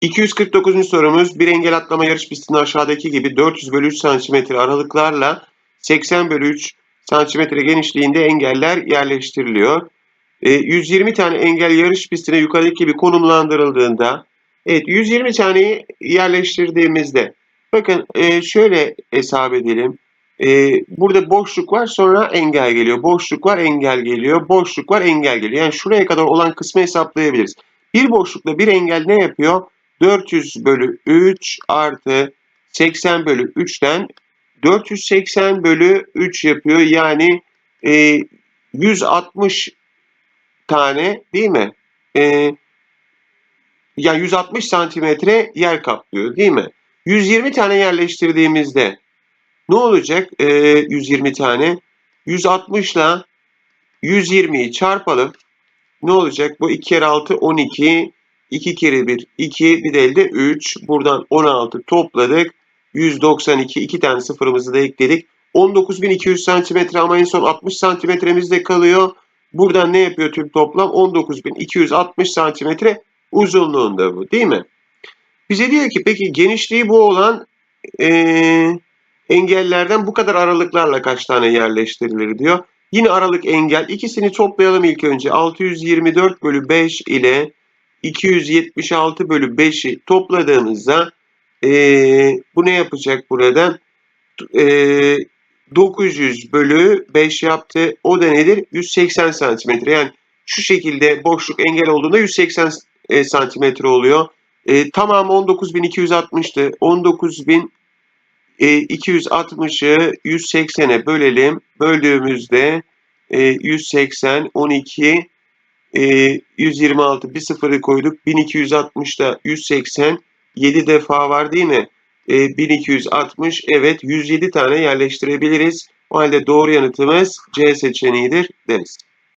249. sorumuz bir engel atlama yarış pistinde aşağıdaki gibi 400 bölü 3 cm aralıklarla 80 bölü 3 cm genişliğinde engeller yerleştiriliyor. E, 120 tane engel yarış pistine yukarıdaki gibi konumlandırıldığında evet 120 taneyi yerleştirdiğimizde bakın e, şöyle hesap edelim. E, burada boşluk var sonra engel geliyor. Boşluk var engel geliyor. Boşluk var engel geliyor. Yani şuraya kadar olan kısmı hesaplayabiliriz. Bir boşlukla bir engel ne yapıyor? 400 bölü 3 artı 80 bölü 3'ten 480 bölü 3 yapıyor. Yani e, 160 tane değil mi? E, yani 160 santimetre yer kaplıyor değil mi? 120 tane yerleştirdiğimizde ne olacak? E, 120 tane. 160 ile 120'yi çarpalım. Ne olacak? Bu 2 kere 6 12. 2 kere 1 2 bir de elde 3. Buradan 16 topladık. 192 iki tane sıfırımızı da ekledik. 19.200 santimetre ama en son 60 santimetremiz de kalıyor. Buradan ne yapıyor tüm toplam? 19.260 santimetre uzunluğunda bu değil mi? Bize diyor ki peki genişliği bu olan ee, engellerden bu kadar aralıklarla kaç tane yerleştirilir diyor. Yine aralık engel. İkisini toplayalım ilk önce. 624 bölü 5 ile 276 bölü 5'i topladığımızda ee, bu ne yapacak burada? Ee, 900 bölü 5 yaptı. O da nedir? 180 santimetre. Yani şu şekilde boşluk engel olduğunda 180 e, santimetre oluyor. E, tamamı 19.260'tı. 19.260'ı 180'e bölelim. Böldüğümüzde e, 180, 12, e, 126 bir sıfırı koyduk. 1260'da 180 7 defa var değil mi? E, 1260 evet 107 tane yerleştirebiliriz. O halde doğru yanıtımız C seçeneğidir deriz.